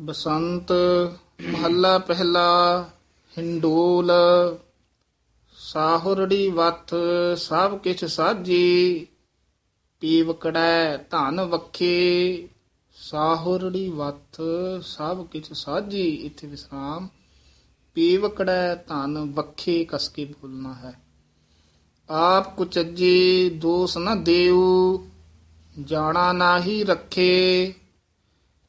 ਬਸੰਤ ਮਹੱਲਾ ਪਹਿਲਾ, ਹਿੰਡੋਲ, ਸਾਹੁਰੜੀ ਵੱਥ ਸਭ ਕਿਛ ਸਾਜੀ ਪੀਵਕੜੈ ਧਨ ਵਖੇ, ਸਾਹੁਰੜੀ ਵੱਥ ਸਭ ਕਿਛ ਸਾਜੀ, ਇੱਥੇ ਵਿਸਰਾਮ। ਪੀਵਕੜੈ ਧਨ ਵਖੇ ਕਸ ਕੇ ਬੋਲਣਾ ਹੈ। ਆਪ ਕੁਚੱਜੀ ਦੋਸ ਨ ਦੇਉ ਜਾਣਾ ਨਾਹੀ ਰੱਖੇ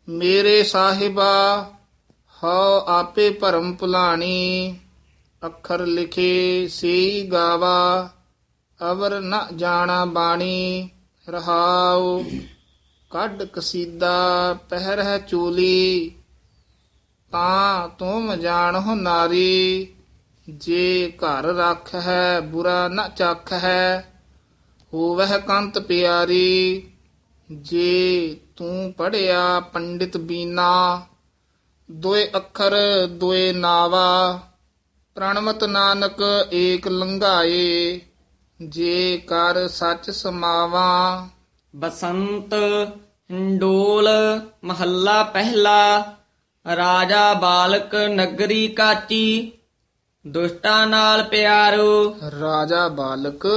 ਮੇਰੇ ਸਾਹਿਬਾ, ਹਉ ਆਪੇ ਭਰਮ ਭੁਲਾਣੀ। ਅੱਖਰ ਲਿਖੇ ਸਈ ਗਾਵਾ, ਅਵਰ ਨ ਜਾਣਾ ਬਾਣੀ। ਰਹਾਉ, ਕੱਢ ਕਸੀਦਾ, ਪਹਿਰ ਹੈ ਚੋਲੀ। ਤਾਂ ਤੁਮ ਜਾਣੋ ਨਾਰੀ, ਜੇ ਘਰ ਰੱਖ ਹੈ ਬੁਰਾ ਨ ਚੱਖ ਹੈ ਹੋਵਹਿ ਕੰਤ ਪਿਆਰੀ, ਜੇ ਤੂੰ ਪੜਿਆ ਪੰਡਿਤ ਬੀਨਾ ਦੋਏ ਅੱਖਰ ਦੋਏ ਨਾਵਾ ਪ੍ਰਣਮਤ ਨਾਨਕ ਏਕ ਲੰਘਾਏ ਜੇ ਕਰ ਸੱਚ ਸਮਾਵਾ। ਬਸੰਤ ਹਿੰਡੋਲ ਮਹੱਲਾ ਪਹਿਲਾ ਰਾਜਾ ਬਾਲਕ ਨਗਰੀ ਕਾਚੀ ਦੁਸ਼ਟਾਂ ਨਾਲ ਪਿਆਰੋ। ਰਾਜਾ ਬਾਲਕ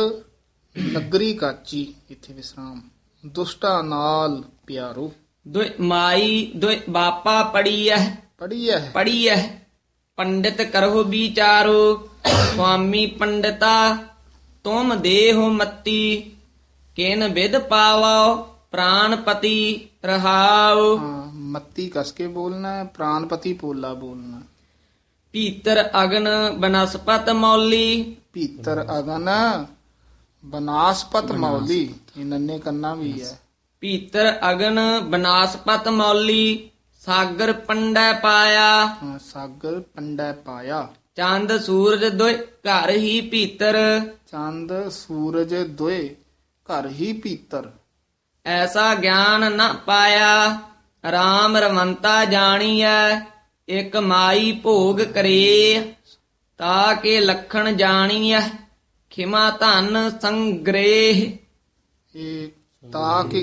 ਨਗਰੀ ਕਾਚੀ ਇੱਥੇ ਵਿਸਰਾਮ। ਦੁਸ਼ਟਾ ਨਾਲ ਪਿਆਰੋ। ਦੁਇ ਮਾਈ ਦੁਇ ਬਾਪਾ ਪੜੀਐ ਪੜੀਐ ਪੜੀਐ ਪੰਡਿਤ ਕਰਹੁ ਵਿਚਾਰੋ। ਸੁਆਮੀ ਪੰਡਿਤਾ ਤੁਮ ਦੇਹੁ ਮਤੀ। ਕਿਨ ਵਿਦ ਪਾਵੋ ਪ੍ਰਾਨਪਤੀ ਰਹਾਉ। ਮੱਤੀ ਕਸ ਕੇ ਬੋਲਣਾ ਹੈ ਪ੍ਰਾਨਪਤੀ ਪੋਲਾ ਬੋਲਣਾ। ਭੀਤਰ ਅਗਨ ਬਨਸਪਤ ਮੌਲੀ। ਭੀਤਰ ਅਗਨ ਬਨਾਸਪਤ ਮੌਲੀ। ਇਹ ਨੰਨੇ ਕੰਨਾ ਵੀ ਹੈ। ਭੀਤਰ ਅਗਨ ਬਨਾਸਪਤ ਮੌਲੀ ਸਾਗਰ ਪੰਡੈ ਪਾਇਆ। ਹਾਂ, ਸਾਗਰ ਪੰਡੈ ਪਾਇਆ। ਚੰਦ ਸੂਰਜ ਦੁਇ ਘਰ ਹੀ ਭੀਤਰ। ਚੰਦ ਸੂਰਜ ਦੋਏ ਘਰ ਹੀ ਭੀਤਰ। ਐਸਾ ਗਿਆਨ ਨ ਪਾਇਆ RAM ਰਮੰਤਾ ਜਾਣੀਐ ਇਕ ਮਾਈ ਭੋਗ ਕਰੇ ਤਾ ਕੇ ਲਖਣ ਜਾਣੀਐ ਖਿਮਾ ਧਨ ਸੰਗ੍ਰਹਿ। ਤਾਂ ਕਿ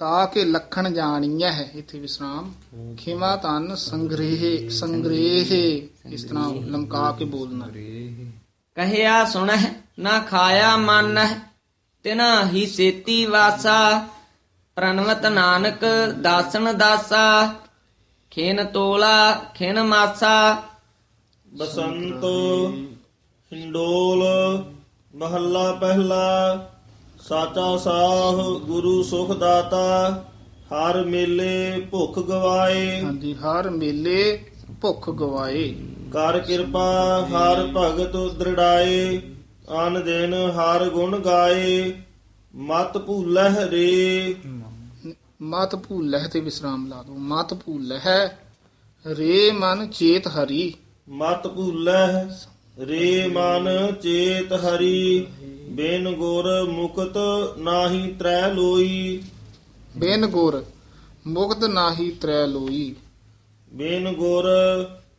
ਤਾਂ ਕਿ ਲਖਣ ਜਾਣੀਐ ਹੈ ਇੱਥੇ ਵਿਸਰਾਮ ਖਿਮਾ ਤਨ ਸੰਗ੍ਰਹਿ ਸੰਗ੍ਰਹਿ ਇਸ ਤਰ੍ਹਾਂ ਲਮਕਾ ਕੇ ਬੋਲਣਾ ਕਹਿਆ ਸੁਣਹਿ ਨਾ ਖਾਇਆ ਮਾਨਹਿ ਤਿਨਾ ਹੀ ਸੇਤੀ ਵਾਸਾ ਪ੍ਰਣਵਤ ਨਾਨਕ ਦਾਸਨ ਦਾਸਾ ਖੇਨ ਤੋਲਾ ਖੇਨ ਮਾਸਾ ਬਸੰਤ ਹਿੰਡੋਲ ਮਹੱਲਾ ਪਹਿਲਾ ਸਾਚਾ ਸਾਹ ਗੁਰੂ ਸੁਖ ਦਾਤਾ ਹਰ ਮੇਲੇ ਭੁੱਖ ਗਵਾਏ। ਹਾਂਜੀ ਹਰ ਮੇਲੇ ਭੁੱਖ ਗਵਾਏ। ਕਰ ਕਿਰਪਾ ਹਰ ਭਗਤ ਦ੍ਰਿੜਾਏ ਅਨ ਦਿਨ ਹਰ ਗੁਣ ਗਾਏ। ਮਤ ਭੂਲਹਿ ਰੇ। ਮਤ ਭੂਲਹਿ ਤੇ ਵਿਸਰਾਮ ਲਾ ਦੋ ਮਤ ਭੂਲਹਿ ਰੇ ਮਨ ਚੇਤ ਹਰੀ। ਮਤ ਭੂਲਹਿ ਰੇ ਮਨ ਚੇਤ ਹਰੀ। ਬਿਨ ਗੁਰ ਮੁਕਤ ਨਾਹੀ ਤਰੈ ਲੋਈ। ਬੇਨ ਗੁਰ ਮੁਕਤ ਨਾਹੀ ਤ੍ਰੈ ਲੋਈ। ਬਿਨ ਗੁਰ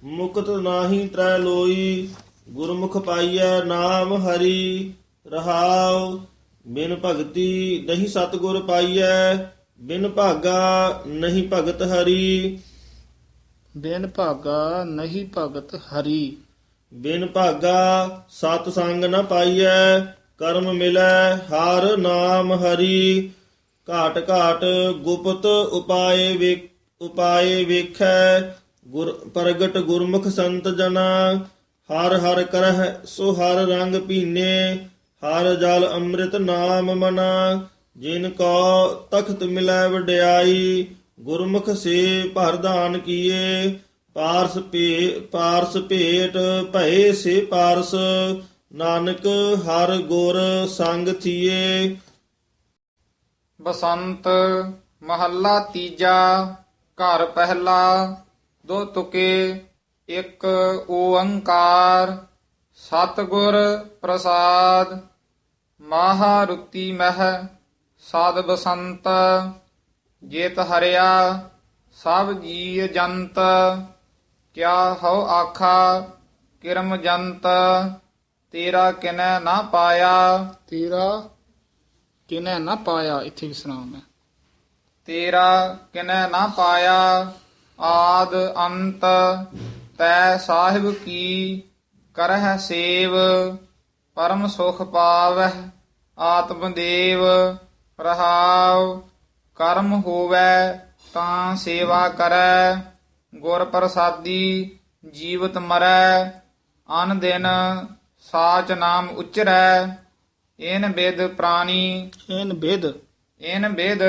ਮੁਕਤ ਨਾਹੀ ਤਰੈ ਲੋਈ। ਗੁਰਮੁਖ ਪਾਈਐ ਨਾਮ ਹਰੀ ਰਹਾਉ। ਬਿਨ ਭਗਤੀ ਨਹੀਂ ਸਤਗੁਰ ਪਾਈਐ ਬਿਨ ਭਾਗਾ ਨਹੀਂ ਭਗਤ ਹਰੀ। ਬੇਨ ਭਾਗਾ ਨਹੀਂ ਭਗਤ ਹਰੀ। ਬਿਨ ਭਾਗਾ ਸਤ ਸੰਗ ਨ ਪਾਈਐ ਕਰਮ ਮਿਲੈ, ਹਰ ਨਾਮ ਹਰੀ। ਘਾਟ ਘਾਟ ਗੁਪਤ ਉਪਾਏ ਵੇਖ ਉਪਾਏ ਵੇਖੈ। ਗੁਰ, ਪ੍ਰਗਟ ਗੁਰਮੁਖ ਸੰਤ ਜਨਾ। ਹਰ ਹਰ ਕਰਹਿ, ਸੋ ਹਰ ਰੰਗ ਪੀਨੇ ਹਰ ਜਲ ਅੰਮ੍ਰਿਤ ਨਾਮ ਮਨਾ। ਜਿਨ ਕੋ ਤਖਤ ਮਿਲੈ ਵਡਿਆਈ, ਗੁਰਮੁਖ ਸੇ ਭਰਦਾਨ ਕੀਏ। ਪਾਰਸ ਭੇ, ਪਾਰਸ ਭੇਟ ਭਏ ਸੇ ਪਾਰਸ। ਨਾਨਕ ਹਰ ਗੁਰ ਸੰਗ ਥੀਏ। ਬਸੰਤ ਮਹੱਲਾ ਤੀਜਾ, ਘਰ ਪਹਿਲਾ, ਦੋ ਤੁਕੇ, ਇੱਕ ਓੰਕਾਰ, ਸਤਿਗੁਰ ਪ੍ਰਸਾਦ, ਮਹਾਰੁਤੀ ਮਹਿ, ਸਾਧ ਬਸੰਤ, ਜੇਤ ਹਰਿਆ, ਸਭ ਜੀ ਜੰਤ, ਕਿਆ ਹਉ ਆਖਾ, ਕਿਰਮ ਜੰਤ ਤੇਰਾ ਕਿਨੈ ਨਾ ਪਾਇਆ। ਤੇਰਾ ਕਿਨੈ ਨਾ ਪਾਇਆ ਇੱਥੇ ਵਿਸਰਾਮ ਹੈ ਤੇਰਾ ਕਿਨੈ ਨਾ ਪਾਇਆ ਆਦ ਅੰਤ ਤੈ ਸਾਹਿਬ ਕੀ ਕਰਹਿ ਸੇਵ ਪਰਮ ਸੁਖ ਪਾਵਹਿ ਆਤਮ ਦੇਵ ਰਹਾਉ ਕਰਮ ਹੋਵੈ ਤਾਂ ਸੇਵਾ ਕਰੈ ਗੁਰ ਪ੍ਰਸਾਦੀ ਜੀਵਤ ਮਰੈ ਅਨ ਦਿਨ ਸਾਚ ਨਾਮ ਉਚਰੈ ਇਨ ਬਿਦ ਪ੍ਰਾਣੀ। ਇਹਨ ਬੇਦ। ਇਨ ਬਿਦ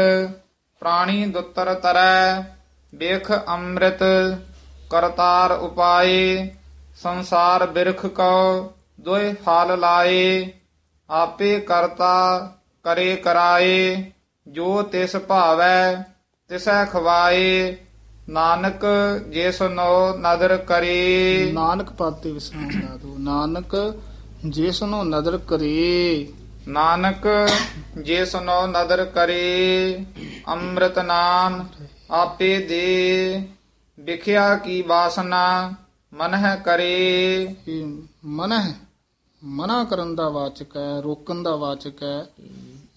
ਪ੍ਰਾਣੀ ਦੁੱਤਰ ਤਰੈ ਵੇਖ ਅੰਮ੍ਰਿਤ ਕਰਤਾਰ ਉਪਾਏ ਸੰਸਾਰ ਬਿਰਖ ਕਉ ਦੋਇ ਫਲ ਲਾਏ ਆਪੇ ਕਰਤਾ ਕਰੇ ਕਰਾਏ ਜੋ ਤਿਸ ਭਾਵੈ ਤਿਸੈ ਖਵਾਏ ਨਾਨਕ ਜਿਸ ਨੋ ਨਦਰ ਕਰੇ। ਨਾਨਕ ਪਾਤੇ ਵਿਸਰਾਮ ਲਾ ਦੋ। ਨਾਨਕ ਜਿਸ ਨੂੰ ਨਦਰ ਕਰੇ। ਨਾਨਕ ਜਿਸ ਨੂੰ ਨਦਰ ਕਰੇ ਅੰਮ੍ਰਿਤ ਨਾਮ ਆਪੇ ਦੇ। ਵਿਖਿਆ ਕੀ ਬਾਸਨਾ ਮਨ ਹੈ ਕਰੇ। ਮਨ ਹੈ ਮਨਾ ਕਰਨ ਦਾ ਵਾਚਕ ਹੈ ਰੋਕਣ ਦਾ ਵਾਚਕ ਹੈ।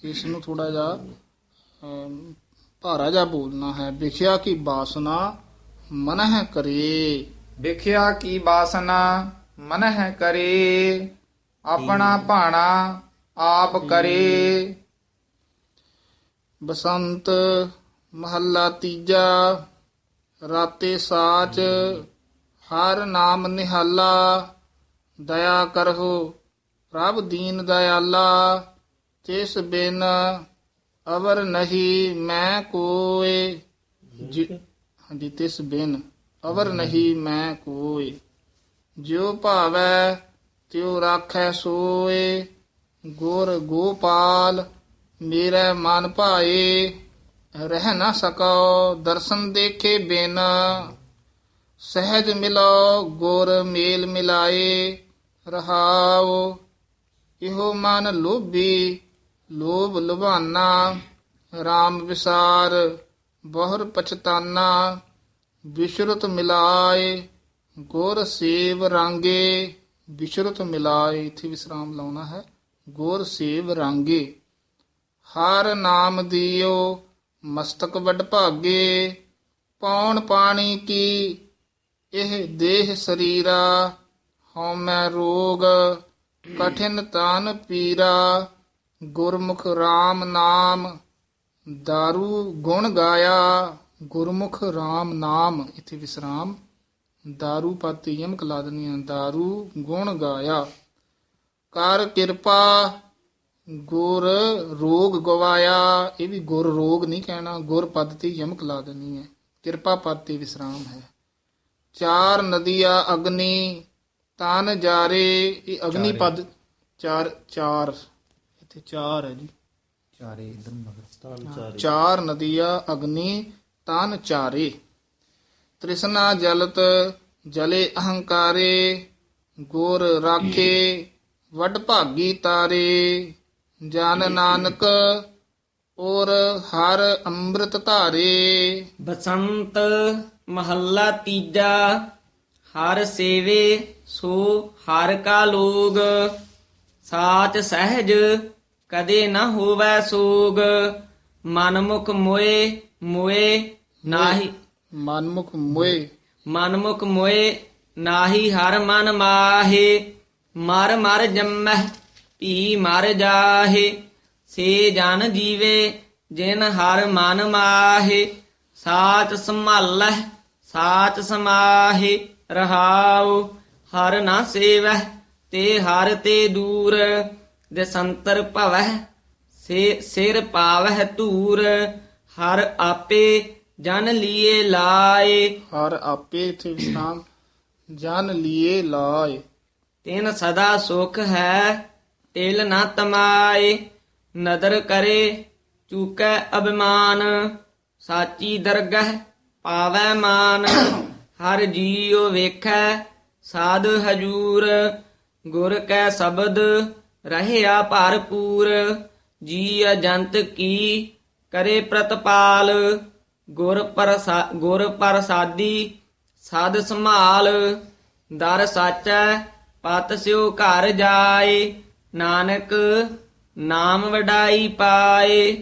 ਇਸ ਨੂੰ ਥੋੜਾ ਜਿਹਾ ਭਾਰਾ ਜਿਹਾ ਬੋਲਣਾ ਹੈ। ਵਿਖਿਆ ਕੀ ਬਾਸਨਾ ਮਨ ਹੈ ਕਰੇ। ਵਿਖਿਆ ਕੀ ਬਾਸਨਾ ਮਨ ਹੈ ਕਰੇ। ਆਪਣਾ ਭਾਣਾ ਆਪ ਕਰੇ। ਬਸੰਤ ਮਹੱਲਾ ਤੀਜਾ ਰਾਤੇ ਸਾਚ ਹਰ ਨਾਮ ਨਿਹਾਲਾ। ਦਇਆ ਕਰਹੁ ਪ੍ਰਭ ਦੀਨ ਦਇਆਲਾ ਤਿਸ ਬਿਨ ਅਵਰ ਨਹੀਂ ਮੈਂ ਕੋਏ ਹਾਂਜੀ ਤਿਸ ਬਿਨ। ਅਵਰ ਨਹੀਂ ਮੈਂ ਕੋਏ। ਜਿਉ ਭਾਵੈ ਤਿਉ ਰਾਖੈ ਸੋਏ। ਗੁਰ ਗੋਪਾਲ ਮੇਰੇ ਮਨ ਭਾਏ। ਰਹਿ ਨਾ ਸਕੋ ਦਰਸ਼ਨ ਦੇਖੇ ਬਿਨ। ਸਹਿਜ ਮਿਲੋ ਗੁਰ ਮੇਲ ਮਿਲਾਏ। ਰਹਾਉ ਇਹੋ ਮਨ ਲੋਭੀ। ਲੋਭ ਲੁਭਾਨਾ RAM ਵਿਸਾਰ, ਬਹੁਰ ਪਛਤਾਨਾ ਵਿਸ਼ਰਤ ਮਿਲਾਏ, ਗੁਰ ਸੇਵ ਰਾਂਗੇ ਵਿਸ਼ਰਤ ਮਿਲਾਏ। ਇਥੇ ਵਿਸਰਾਮ ਲਾਉਣਾ ਹੈ, ਗੁਰ ਸੇਵ ਰਾਂਗੇ। ਹਰ ਨਾਮ ਦਿਓ, ਮਸਤਕ ਵੱਡ ਭਾਗੇ, ਪੌਣ ਪਾਣੀ ਕੀ, ਇਹ ਦੇਹ ਸਰੀਰਾ, ਹਉਮੈ ਰੋਗ, ਕਠਿਨ ਤਾਨ ਪੀਰਾ। ਗੁਰਮੁਖ ਰਾਮ ਨਾਮ ਦਾਰੂ ਗੁਣ ਗਾਇਆ ਗੁਰਮੁਖ ਰਾਮ ਨਾਮ ਇਥੇ ਵਿਸਰਾਮ ਦਾਰੂ ਪਤ ਯਮਕ ਲਾ ਦਨੀਆਂ ਦਾਰੂ ਗੁਣ ਗਾਇਆ। ਕਰ ਕਿਰਪਾ ਗੁਰ ਰੋਗ ਗਵਾਇਆ ਇਹ ਵੀ ਗੁਰ ਰੋਗ ਨਹੀਂ ਕਹਿਣਾ ਗੁਰ ਪਦ ਤੇ ਯਮਕ ਲਾ ਦਨੀ ਹੈ ਕਿਰਪਾ ਪਦ ਤੇ ਵਿਸਰਾਮ ਹੈ। ਚਾਰ ਨਦੀਆਂ ਅਗਨੀ ਤਨ ਜਾਰੇ ਇਹ ਅਗਨੀ ਪਦ ਚਾਰ ਚਾਰ। ਇੱਥੇ ਚਾਰ ਹੈ ਜੀ। ਚਾਰ ਨਦੀਆਂ ਅਗਨੀ ਤਨ ਚਾਰੇ। ਤ੍ਰਿਸ਼ਨਾ ਜਲਤ ਜਲੇ ਅਹੰਕਾਰੇ ਗੁਰ ਰਾਖੇ ਵੱਡ ਭਾਗੀ ਤਾਰੇ। ਜਨ ਨਾਨਕ ਔਰ ਹਰ ਅੰਮ੍ਰਿਤ ਧਾਰੇ। ਬਸੰਤ ਮਹੱਲਾ ਤੀਜਾ ਹਰ ਸੇਵੇ ਸੋ ਹਰ ਕਾ ਲੋਗ। ਸਾਚ ਸਹਿਜ ਕਦੇ ਨਾ ਹੋਵੈ ਸੋਗ ਮਨਮੁਖ ਮੋਏ ਮੋਏ ਨਾਹੀ। ਮਨਮੁਖ ਮੋਏ। ਮਨਮੁਖ ਮੋਏ ਨਾਹੀ ਹਰ ਮਨ ਮਾਹੇ ਮਰ ਮਰ ਜੰਮਹਿ ਭੀ ਮਰ ਜਾਹੇ। ਸੇ ਜਨ ਜੀਵੇ ਜਿਨ ਹਰ ਮਨ ਮਾਹੇ ਸਾਚ ਸੰਭਾਲਹਿ ਸਾਚ ਸਮਾਹੇ ਰਹਾਉ। ਹਰ ਨਾ ਸੇਵਹਿ ਤੇ ਹਰ ਤੇ ਦੂਰ। ਦਸੰਤਰ ਭਵਹਿ ਸੇ ਸਿਰ ਪਾਵਹਿ ਧੂਰ ਹਰ ਆਪੇ ਜਨ ਲੀਏ ਲਾਏ। ਹਰ ਆਪੇ ਇਥੇ ਵਿਸਰਾਮ ਜਨ ਲੀਏ ਲਾਏ। ਤਿਨ ਸਦਾ ਸੁਖ ਹੈ ਤਿਲ ਨਾ ਤਮਾਏ। ਨਦਰ ਕਰੇ ਚੂਕੈ ਅਭਿਮਾਨ। ਸਾਚੀ ਦਰਗਹ ਪਾਵੈ ਮਾਨ। ਹਰ ਜੀਉ ਵੇਖੈ ਸਾਧ ਹਜੂਰ। ਗੁਰ ਕੈ ਸ਼ਬਦ ਰਹਿਆ ਭਰਪੂਰ ਜੀ ਅਜੰਤ ਕੀ ਕਰੇ ਪ੍ਰਤਪਾਲ, ਗੁਰ ਪ੍ਰਸਾ, ਗੁਰ ਪ੍ਰਸਾਦੀ ਸਾਧ ਸੰਭਾਲ, ਦਰ ਸਾਚੈ ਪਤ ਸਿਓ ਘਰ ਜਾਏ, ਨਾਨਕ ਨਾਮ ਵਡਾਈ ਪਾਏ।